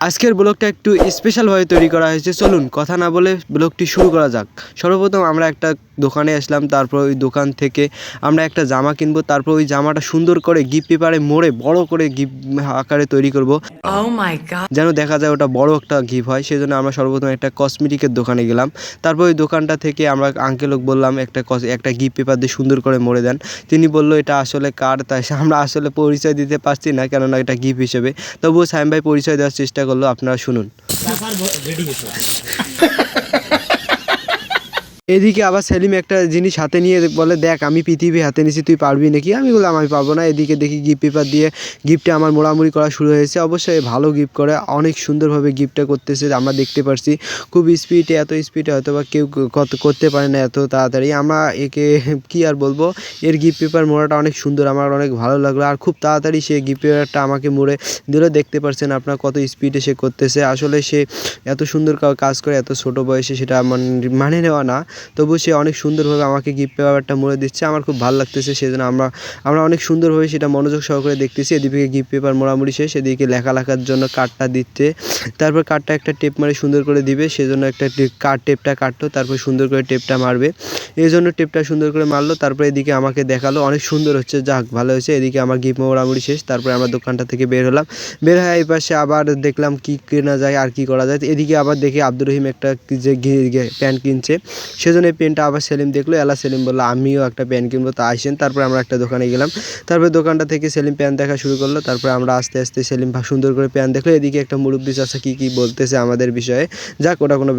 আজকের ব্লগটা একটু স্পেশালভাবে তৈরি করা হয়েছে। চলুন কথা না বলে ব্লগটি শুরু করা যাক। সর্বপ্রথম আমরা একটা দোকানে আসলাম তারপর ওই দোকান থেকে আমরা একটা জামা কিনবো তারপর ওই জামাটা সুন্দর করে গিফট পেপারে মোড়ে বড় করে গিফট আকারে তৈরি করব। Oh. যেন দেখা যায় ওটা বড় একটা গিফট হয় সেজন্য আমরা সর্বপ্রথম একটা কসমেটিকের দোকানে গেলাম। তারপর ওই দোকানটা থেকে আমরা আঙ্কেলক বললাম একটা একটা গিফট পেপার দিয়ে সুন্দর করে মোড়ে দেন। তিনি বলল এটা আসলে কার? তাই আমরা আসলে পরিচয় দিতে পারছি না কেননা এটা গিফট হিসেবে। তবুও সাইম ভাই পরিচয় দেওয়ার চেষ্টা করল আপনারা শুনুন। এদিকে আবার সেলিম একটা জিনিস হাতে নিয়ে বলে, দেখ, আমি পৃথিবী হাতে নিয়েছি তুই পারবি নাকি? আমি বললাম, আমি পারব না। এদিকে দেখি গিফট পেপার দিয়ে গিফটে আমার মোড়ামুড়ি করা শুরু হয়েছে। অবশ্যই ভালো গিফট করে, অনেক সুন্দরভাবে গিফটটা করতেছে, আমরা দেখতে পারছি। খুব স্পিডে এত স্পিডে হয়তো বা কেউ কত করতে পারে না এত তাড়াতাড়ি। আমরা একে কি আর বলব? এর গিফট পেপার মোড়াটা অনেক সুন্দর, আমার অনেক ভালো লাগল। আর খুব তাড়াতাড়ি সে গিফট পেপারটা আমাকে মুড়ে দিল। দেখতে পারছেন আপনার কত স্পিডে সে করতেছে। আসলে সে এত সুন্দর কাজ করে, এত ছোট বয়সে সেটা মান- মানে নেওয়া না। তবু সে অনেক সুন্দরভাবে আমাকে গিফট পেপারটা মুড়ে দিচ্ছে। আমার খুব ভালো লাগতেছে সেজন্য আমরা আমরা অনেক সুন্দরভাবে সেটা মনোযোগ সহকারে দেখতেছি। এদিকে গিফট পেপার মোড়ামুড়ি শেষ, এদিকে লেখা লেখার জন্য কার্ডটা দিচ্ছে। তারপর কার্ডটা একটা টেপ মারে সুন্দর করে দিবে, সেজন্য একটা কার্ড টেপটা কাটতো তারপর সুন্দর করে টেপটা মারবে। এই জন্য টেপটা সুন্দর করে মারলো, তারপর এদিকে আমাকে দেখাল, অনেক সুন্দর হচ্ছে, যাক ভালো হয়েছে। এদিকে আমার গিফট মোড়ামুড়ি শেষ, তারপরে আমরা দোকানটা থেকে বের হলাম। বের হয়ে এই পাশে আবার দেখলাম কি কেনা যায়, আর কি করা যায়। এদিকে আবার দেখি আব্দুর রহিম একটা যে প্যান্ট কিনছে। সেজন্য এই প্যান্টটা আবার সেলিম দেখল। এলা সেলিম বলল, আমিও একটা প্যান্ট কিনবো। তা আসেন, তারপরে আমরা একটা দোকানে গেলাম। তারপরে দোকানটা থেকে সেলিম প্যান্ট দেখা শুরু করল। তারপরে আমরা আস্তে আস্তে সেলিম সুন্দর করে প্যান্ট দেখল। এদিকে একটা মুরব্বী চাষা কি কি বলতেছে আমাদের বিষয়ে। যাক, ওটা কোনো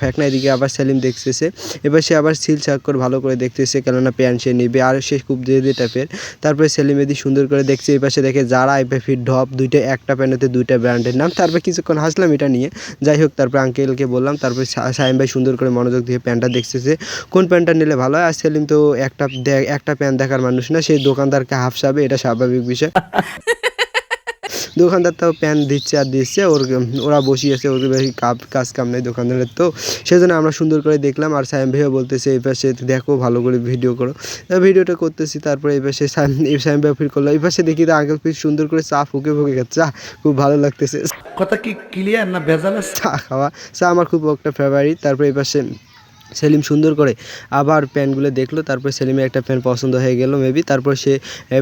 ফ্যাক না। এদিকে আবার সেলিম দেখতেছে। এবার সে আবার সিল করে ভালো করে দেখতেছে, কেননা প্যান্ট সে নিবে। আর সে খুব জেদি টাইপের। তারপরে সেলিম এদি সুন্দর করে দেখছে, এই পাশে দেখে যারা এই ফিট ডপ দুইটা, একটা প্যান্টতে দুইটা ব্র্যান্ডের নাম। তারপর কিছুক্ষণ হাসলাম, এটা নিয়ে। যাই হোক, তারপর আঙ্কেলকে বললাম। তারপর সাইম ভাই সুন্দর করে মনোযোগ দিয়ে প্যান্টটা দেখতেছে কোন প্যান্টটা নিলে ভালো হয়? আর সেলিম তো একটা একটা প্যান্ট দেখার মানুষ না সেই দোকানদারকে হাফসাবে এটা স্বাভাবিক বিষয়। দোকানদার তো প্যান্ট দিচ্ছে আর দিচ্ছে ওর ওরা বসিয়েছে ওর বেশি কাপ কাজ কাম নেই দোকানদারের তো। সেজন্য আমরা সুন্দর করে দেখলাম আর সাইম ভাইও বলতেছে এই পাশে দেখো ভালো করে ভিডিও করো। ভিডিওটা করতেছি তারপরে এই পাশে এই সাইম ভাই ফির করল এই পাশে দেখি তো আঙ্কেল ফির সুন্দর করে চা ফুকে ফুকে খাচ্ছে চা খুব ভালো লাগতেছে। কথা কি ক্লিয়ার না ভেজাল চা খাওয়া চা আমার খুব একটা ফেভারিট তারপরে এই পাশে সেলিম সুন্দর করে আবার প্যান্টগুলো দেখল, তারপরে সেলিমের একটা প্যান্ট পছন্দ হয়ে গেল মেবি তারপর সে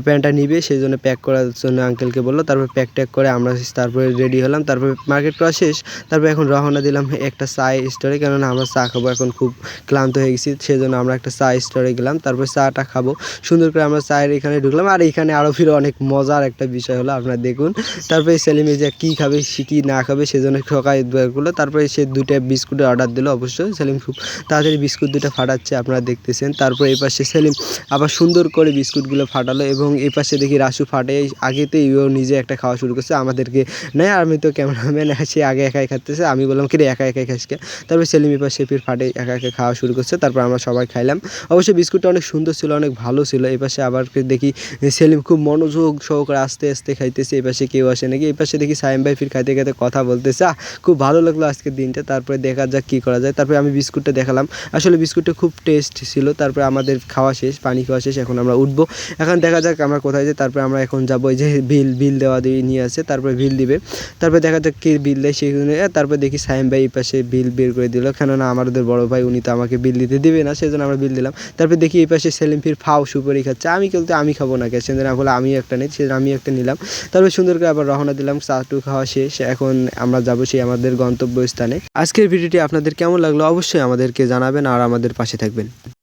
প্যান্টটা নিবে, সেই জন্য প্যাক করার জন্য আঙ্কেলকে বলল, তারপর প্যাক ট্যাক করে আমরা তারপরে রেডি হলাম, তারপরে মার্কেট করা শেষ, তারপর এখন রওনা দিলাম একটা চা স্টোরে কেননা আমরা চা খাব, এখন খুব ক্লান্ত হয়ে গেছি সেই জন্য আমরা একটা চা স্টোরে গেলাম, তারপর চাটা খাব, সুন্দর করে আমরা চায়ের এখানে ঢুকলাম, আর এখানে আরও ফিরে অনেক মজার একটা বিষয় হলো, আপনারা দেখুন, তারপরে সেলিমে যে কী খাবে, সে কী না খাবে, সেজন্য সকালে করল, তারপরে সে দুইটা বিস্কুটের অর্ডার দিল অবশ্যই সেলিম খুব তাড়াতাড়ি বিস্কুট দুটো ফাটাচ্ছে, আপনারা দেখতেছেন। তারপর এই পাশে সেলিম আবার সুন্দর করে বিস্কুটগুলো ফাটালো এবং এই পাশে দেখি রাসু ফাটে। আগেতেই ও নিজে একটা খাওয়া শুরু করছে, আমাদেরকে নেয় আমি তো ক্যামেরাম্যান সে আগে একাই খাচ্ছে আমি বললাম কি রে একা একাই খাসকে তারপর সেলিম এই পাশে ফির ফাটে, একা একা খাওয়া শুরু করছে, তারপর আমরা সবাই খাইলাম। অবশ্যই বিস্কুটটা অনেক সুন্দর ছিল, অনেক ভালো ছিল। এই পাশে আবার দেখি সেলিম খুব মনোযোগ সহকারে আস্তে আস্তে খাইতেছে, এই পাশে কেউ আসে নাকি? এই পাশে দেখি সাইম ভাই ফির খাইতে খাইতে কথা বলতেছে খুব ভালো লাগল আজকের দিনটা, তারপরে দেখা যাক কী করা যায়। তারপরে আমি বিস্কুটটা দেখালাম। আসলে বিস্কুটটা খুব টেস্ট ছিল, তারপরে আমাদের খাওয়া শেষ, পানি খাওয়া শেষ, এখন আমরা উঠবো। এখন দেখা যাক আমরা কোথায় যাই, তারপরে আমরা এখন যাব যে বিল বিল দেওয়া দিয়ে নিয়ে আসে, তারপরে বিল দিবে। তারপরে দেখা যাক কে বিল দেয় সেই তারপরে দেখি সাইম ভাই এই পাশে বিল বের করে দিল, কেননা আমাদের বড় ভাই উনি তো আমাকে বিল দিতে দিবে না, সেজন্য আমরা বিল দিলাম। তারপরে দেখি এই পাশে সেলিম ফির ফাও সুপারি খাচ্ছে, আমি কিন্তু আমি খাব না কে সেজন্য বলে আমি একটা নেই, সেজন্য আমি একটা নিলাম। তারপরে সুন্দর করে আবার রওনা দিলাম, চা টু খাওয়া শেষ, এখন আমরা যাব সেই আমাদের গন্তব্যস্থানে। আজকের ভিডিওটি আপনাদের কেমন লাগল? অবশ্যই আমাদেরকে জানাবেন আর আমাদের পাশে থাকবেন।